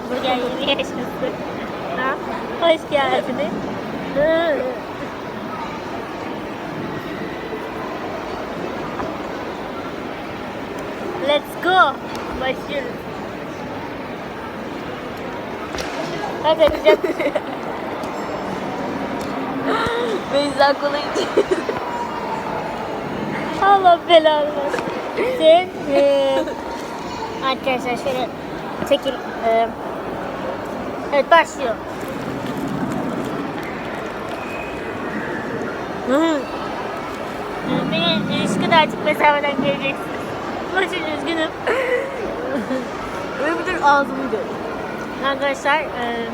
hamburger yeni yaşasın. Ha? Hoş geldiniz. Let's go. Başlıyoruz. Hadi hadi. Beyza kolayı Allah belanı versin. Sen eee, arkadaşlar şöyle çekil. eee, evet başlıyor. Beni şu kadarcık mesafeden göreceksiniz. Başım üzgünüm. Dur ağzımı gör. Arkadaşlar eee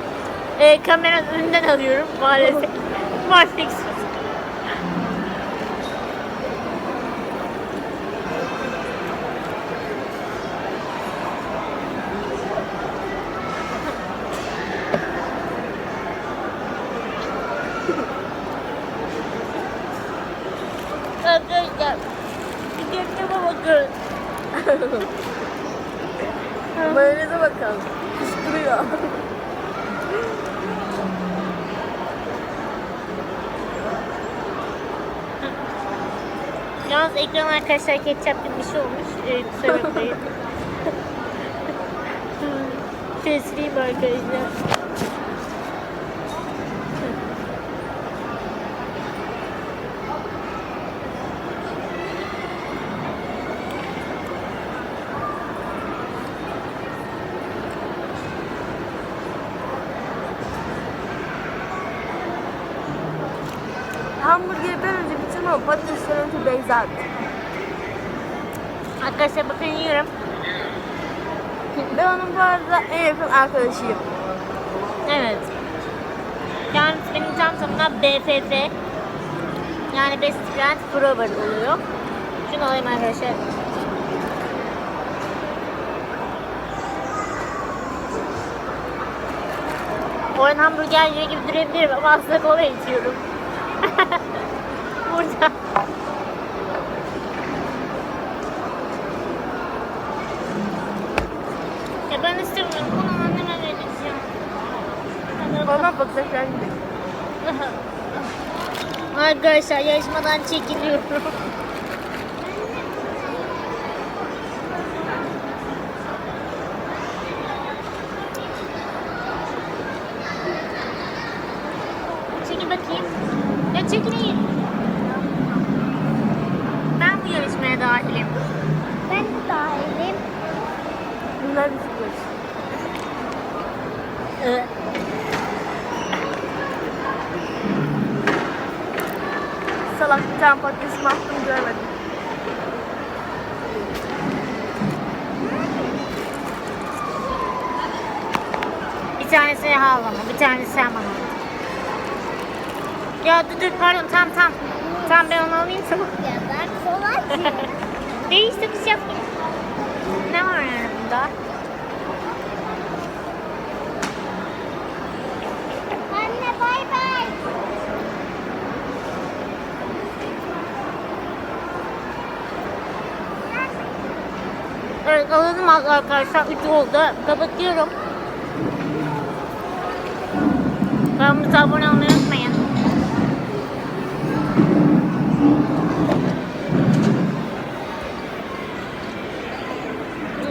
e, kameranın önünden alıyorum maalesef. Maalesef. Arkadaşlar Gökyüzüne bakın. Mayoneze bakalım. Kışkırıyor. Yalnız ekran arkadaşlar ketçap gibi bir şey olmuş. Ee, kusura bakmayın. Şöyle sileyim arkadaşlar. Hamburgeri ben önce bitirdim ama patatesten önce Beyza attı. Arkadaşlar bakın yiyorum. Ben onun bu arada en yakın arkadaşıyım. Evet. Yani benim tam tamına BFF yani Best Friend Forever oluyor. Şunu alayım arkadaşlar. Oyun hamburger gibi durabilirim ama aslında kola içiyorum. Burada. Ya ben istemiyorum. Bunu anneme vereceğim. Bana bak sen Arkadaşlar yarışmadan çekiliyorum. Çekil bakayım. Ya çekileyim. Ben bu yarışmaya dahilim. Ben de dahilim. Bunlar bir sürpriz. Ee, Salak bir tane patatesimi attım görmedim. Bir tanesi halama, bir tanesi sen bana. Ya dur dur pardon tam tam. Tam ben onu alayım tamam. Ya ben kolay bir şey yapayım. Ne var yani bunda? Anne bay bay. Evet alalım arkadaşlar. 3 oldu. Kapatıyorum. Kanalımıza abone olmayı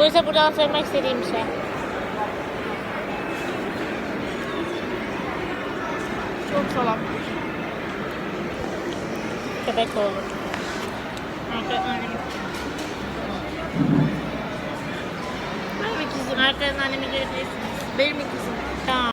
ise buradan söylemek istediğim şey. Çok salak. Köpek olur. Benim ikizim. Arkadan annemi görebilirsiniz. Benim ikizim.